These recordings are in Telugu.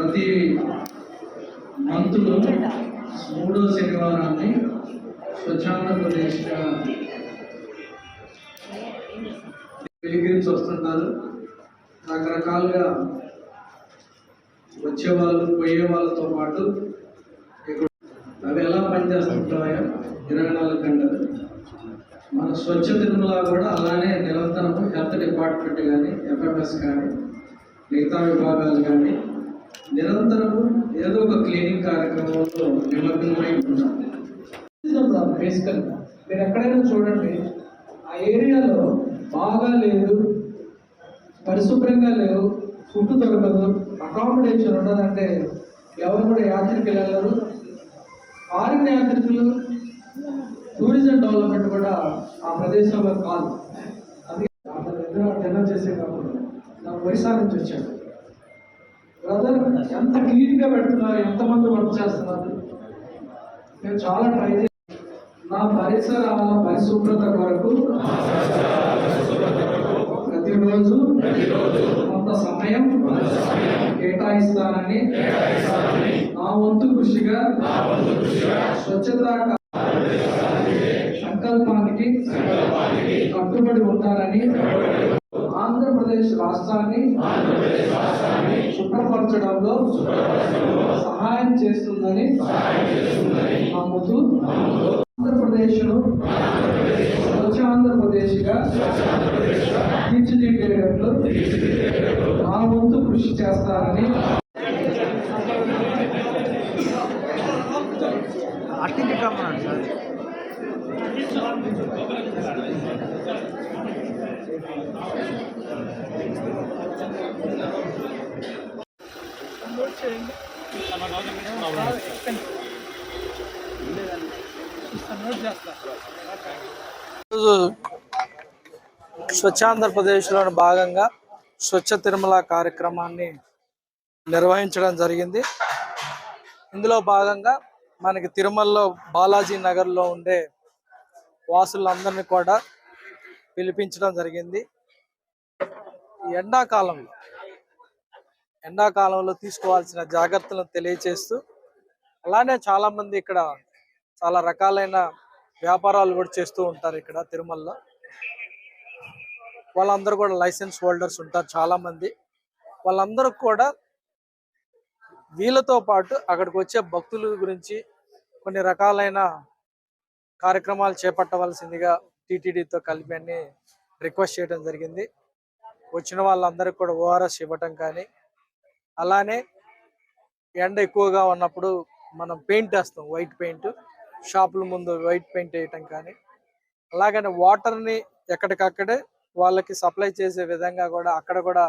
ప్రతి మంత్లో మూడో శనివారాన్ని స్వచ్ఛాంధ్రప్రదేశ్గా పిలిగ్రిమ్స్ వస్తుంటారు. రకరకాలుగా వచ్చేవాళ్ళు పోయే వాళ్ళతో పాటు అవి ఎలా పనిచేస్తుంటాయో ఇరవై నాలుగు గంటలు. మన స్వచ్ఛ తిరుమల కూడా అలానే నిరంతరం హెల్త్ డిపార్ట్మెంట్ కానీ ఎఫ్ఎంఎస్ కానీ మిగతా విభాగాలు కానీ నిరంతరము ఏదో ఒక క్లీనింగ్ కార్యక్రమంలో నిమగ్నమై ఉంటుంది బేసికల్ మీరు ఎక్కడైనా చూడండి ఆ ఏరియాలో బాగా లేదు పరిశుభ్రంగా లేవు ఫుడ్ దొరకదు అకామిడేషన్ ఉండదంటే ఎవరు కూడా యాత్రికులు వెళ్ళరు ఫారిన్ యాత్రికులు టూరిజం డెవలప్మెంట్ కూడా ఆ ప్రదేశంలో కాదు. అది అతను ఎదురు డిన్నర్ చేసేటప్పుడు నాకు వైశాఖ నుంచి వచ్చాడు. బ్రదర్ ఎంత క్లీన్గా పెడుతున్నారు ఎంతమంది వర్క్ చేస్తున్నారు? నేను చాలా ట్రై చేసి నా పరిసరాల పరిశుభ్రత కొరకు ప్రతిరోజు కొంత సమయం కేటాయిస్తానని నా వంతు కృషిగా స్వచ్ఛత సంకల్పానికి కట్టుబడి ఉంటానని ఆంధ్రప్రదేశ్ రాష్ట్రాన్ని శుభ్రపరచడంలో సహాయం చేస్తుందని నమ్ముతూ ఆంధ్రప్రదేశ్ను స్వచ్ఛ ఆంధ్రప్రదేశ్గా తీర్చిదిద్దేటట్లు నా వంతు కృషి చేస్తానని Thank you. సార్ స్వచ్ఛ ఆంధ్రప్రదేశ్లోని భాగంగా స్వచ్ఛ తిరుమల కార్యక్రమాన్ని నిర్వహించడం జరిగింది. ఇందులో భాగంగా మనకి తిరుమలలో బాలాజీ నగర్లో ఉండే వాసులందరినీ కూడా పిలిపించడం జరిగింది. ఎండాకాలంలో ఎండాకాలంలో తీసుకోవాల్సిన జాగ్రత్తలను తెలియచేస్తూ అలానే చాలా మంది ఇక్కడ చాలా రకాలైన వ్యాపారాలు కూడా చేస్తూ ఉంటారు ఇక్కడ తిరుమలలో. వాళ్ళందరూ కూడా లైసెన్స్ హోల్డర్స్ ఉంటారు చాలా మంది వాళ్ళందరూ కూడా వీళ్ళతో పాటు అక్కడికి వచ్చే భక్తుల గురించి కొన్ని రకాలైన కార్యక్రమాలు చేపట్టవలసిందిగా టీటీడీతో కలిపి అన్ని రిక్వెస్ట్ చేయడం జరిగింది. వచ్చిన వాళ్ళందరికీ కూడా ఓఆర్ఎస్ ఇవ్వటం కానీ అలానే ఎండ ఎక్కువగా ఉన్నప్పుడు మనం పెయింట్ వేస్తాం వైట్ పెయింట్. షాపుల ముందు వైట్ పెయింట్ వేయటం కానీ. అలాగనే వాటర్ని ఎక్కడికక్కడే వాళ్ళకి సప్లై చేసే విధంగా కూడా అక్కడ కూడా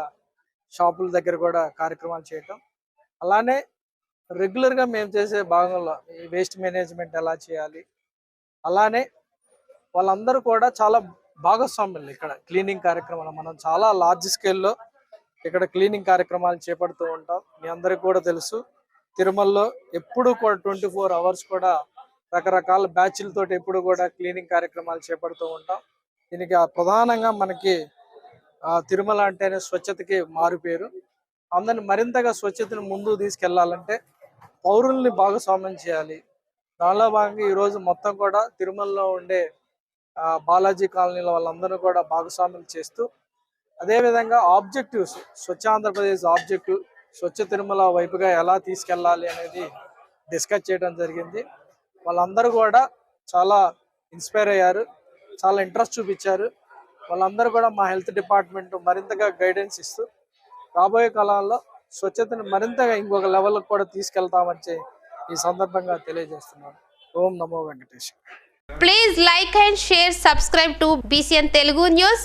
షాపుల దగ్గర కూడా కార్యక్రమాలు చేయటం. అలానే రెగ్యులర్గా మేము చేసే భాగంలో ఈ వేస్ట్ మేనేజ్మెంట్ ఎలా చేయాలి? అలానే వాళ్ళందరూ కూడా చాలా భాగస్వాములు ఇక్కడ క్లీనింగ్ కార్యక్రమాలు. మనం చాలా లార్జ్ స్కేల్లో ఇక్కడ క్లీనింగ్ కార్యక్రమాలు చేపడుతూ ఉంటాం. మీ అందరికి కూడా తెలుసు. తిరుమలలో ఎప్పుడు కూడా ట్వంటీ ఫోర్ అవర్స్ కూడా రకరకాల బ్యాచ్లతో ఎప్పుడు కూడా క్లీనింగ్ కార్యక్రమాలు చేపడుతూ ఉంటాం. దీనికి ఆ ప్రధానంగా మనకి ఆ తిరుమల అంటేనే స్వచ్ఛతకి మారుపేరు. అందరిని మరింతగా స్వచ్ఛతను ముందుకు తీసుకెళ్ళాలంటే పౌరుల్ని భాగస్వామ్యం చేయాలి. దానిలో భాగంగా ఈరోజు మొత్తం కూడా తిరుమలలో ఉండే ఆ, బాలాజీ కాలనీల వాళ్ళందరూ కూడా భాగస్వామ్యం చేస్తూ అదేవిధంగా ఆబ్జెక్టివ్స్ స్వచ్ఛ ఆంధ్రప్రదేశ్ ఆబ్జెక్టివ్ స్వచ్ఛ తిరుమల వైపుగా ఎలా తీసుకెళ్ళాలి అనేది డిస్కస్ చేయడం జరిగింది. వాళ్ళందరూ కూడా చాలా ఇన్స్పైర్ అయ్యారు చాలా ఇంట్రెస్ట్ చూపించారు. వాళ్ళందరూ కూడా మా హెల్త్ డిపార్ట్మెంట్ మరింతగా గైడెన్స్ ఇస్తూ రాబోయే కాలంలో స్వచ్ఛతను మరింతగా ఇంకొక లెవెల్కి కూడా తీసుకెళ్తామని ఈ సందర్భంగా తెలియజేస్తున్నాను. ఓం నమో Venkatesh please like and share subscribe to BCN Telugu news